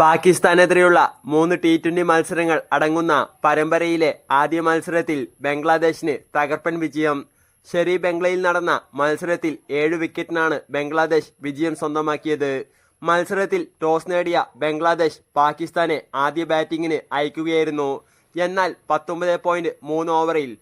പാകിസ്ഥാനെതിരെയുള്ള മൂന്ന് T twenty മത്സരങ്ങൾ അടങ്ങുന്ന പരമ്പരയിലെ ആദ്യ മത്സരത്തിൽ ബംഗ്ലാദേശിന് തകർപ്പൻ വിജയം. ഷെരി ബംഗ്ലയിൽ നടന്ന മത്സരത്തിൽ ഏഴ് വിക്കറ്റിനാണ് ബംഗ്ലാദേശ് വിജയം സ്വന്തമാക്കിയത്. മത്സരത്തിൽ ടോസ് നേടിയ ബംഗ്ലാദേശ് പാകിസ്ഥാനെ ആദ്യ ബാറ്റിംഗിന് അയക്കുകയായിരുന്നു. എന്നാൽ പത്തൊമ്പത് പോയിന്റ് മൂന്ന് ഓവറിൽ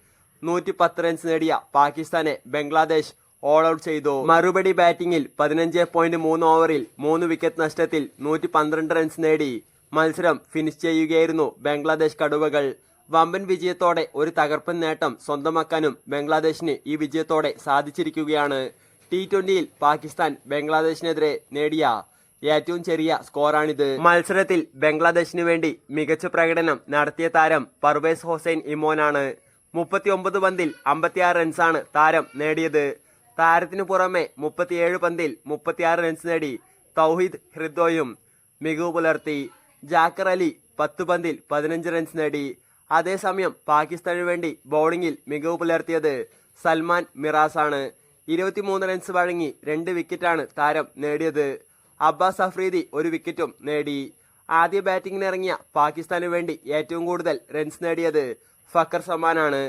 നൂറ്റി പത്ത് റൺസ് നേടിയ പാകിസ്ഥാനെ ബംഗ്ലാദേശ് ഓൾ ഔട്ട് ചെയ്തു. മറുപടി ബാറ്റിംഗിൽ പതിനഞ്ച് പോയിന്റ് മൂന്ന് ഓവറിൽ മൂന്ന് വിക്കറ്റ് നഷ്ടത്തിൽ നൂറ്റി പന്ത്രണ്ട് റൺസ് നേടി. മത്സരം ഫിനിഷ് ചെയ്യുകയായിരുന്നു ബംഗ്ലാദേശ് കടുവകൾ. വമ്പൻ വിജയത്തോടെ ഒരു തകർപ്പൻ നേട്ടം സ്വന്തമാക്കാനും ബംഗ്ലാദേശിന് ഈ വിജയത്തോടെ സാധിച്ചിരിക്കുകയാണ്. ടി ട്വന്റിയിൽ പാകിസ്ഥാൻ ബംഗ്ലാദേശിനെതിരെ നേടിയ ഏറ്റവും ചെറിയ സ്കോറാണിത്. മത്സരത്തിൽ ബംഗ്ലാദേശിന് വേണ്ടി മികച്ച പ്രകടനം നടത്തിയ താരം പർവേസ് ഹുസൈൻ ഇമോനാണ്. മുപ്പത്തിയൊമ്പത് പന്തിൽ അമ്പത്തിയാറ് റൺസാണ് താരം നേടിയത്. താരത്തിനു പുറമെ മുപ്പത്തിയേഴ് പന്തിൽ മുപ്പത്തിയാറ് റൺസ് നേടി തൗഹീദ് ഹൃദോയും മികവ് പുലർത്തി. ജാക്കർ അലി പത്ത് പന്തിൽ പതിനഞ്ച് റൺസ് നേടി. അതേസമയം പാകിസ്ഥാനു വേണ്ടി ബൗളിംഗിൽ മികവ് പുലർത്തിയത് സൽമാൻ മിറാസാണ്. ഇരുപത്തിമൂന്ന് റൺസ് വഴങ്ങി രണ്ട് വിക്കറ്റാണ് താരം നേടിയത്. അബ്ബാസ് അഫ്രീദി ഒരു വിക്കറ്റും നേടി. ആദ്യ ബാറ്റിംഗിനിറങ്ങിയ പാകിസ്ഥാനു വേണ്ടി ഏറ്റവും കൂടുതൽ റൺസ് നേടിയത് ഫക്കർ സമാനാണ്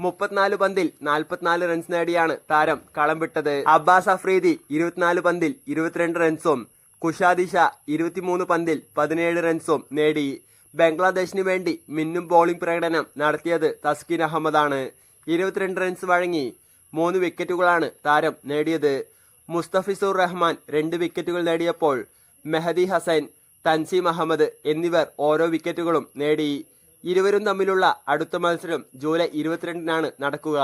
മുപ്പത്തിനാല് പന്തിൽ നാൽപ്പത്തിനാല് റൺസ് നേടിയാണ് താരം കളം വിട്ടത്. അബ്ബാസ് അഫ്രീദി ഇരുപത്തിനാല് പന്തിൽ ഇരുപത്തിരണ്ട് റൺസും കുഷാദിഷ ഇരുപത്തിമൂന്ന് പന്തിൽ പതിനേഴ് റൺസും നേടി. ബംഗ്ലാദേശിന് വേണ്ടി മിന്നും ബോളിംഗ് പ്രകടനം നടത്തിയത് തസ്കിൻ അഹമ്മദാണ്. ഇരുപത്തിരണ്ട് റൺസ് വഴങ്ങി മൂന്ന് വിക്കറ്റുകളാണ് താരം നേടിയത്. മുസ്തഫിസുർ റഹ്മാൻ രണ്ട് വിക്കറ്റുകൾ നേടിയപ്പോൾ മെഹദി ഹസൻ തൻസീം അഹമ്മദ് എന്നിവർ ഓരോ വിക്കറ്റുകളും നേടി. ഇരുവരും തമ്മിലുള്ള അടുത്ത മത്സരം ജൂലൈ ഇരുപത്തിരണ്ടിനാണ് നടക്കുക.